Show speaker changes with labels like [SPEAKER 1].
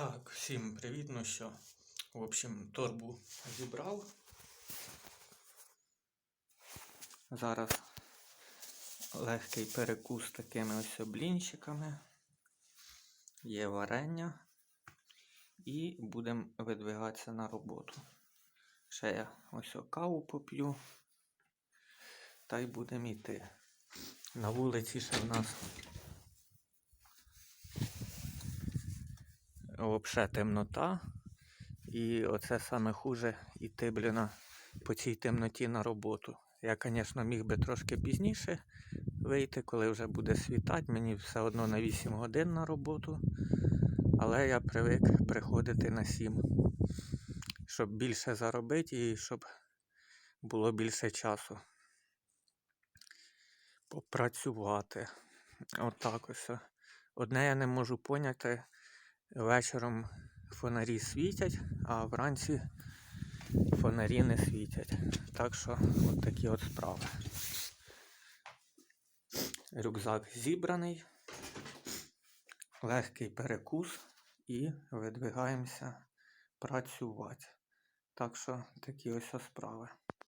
[SPEAKER 1] Так, всім привіт. Ну що, в общем, торбу зібрав. Зараз легкий перекус такими ось блінчиками. Є варення. І будемо видвигатися на роботу. Ще я ось каву поп'ю. Та й будемо йти. На вулиці ще в нас взагалі темнота. І оце саме хуже іти, блін, по цій темноті на роботу. Я, звісно, міг би трошки пізніше вийти, коли вже буде світати. Мені все одно на 8 годин на роботу. Але я привик приходити на 7, щоб більше заробити і щоб було більше часу. Попрацювати. Отак ось. Одне я не можу поняти. Вечором фонарі світять, а вранці фонарі не світять. Так що от такі от справи. Рюкзак зібраний, легкий перекус і видвигаємося працювати. Так що такі ось справи.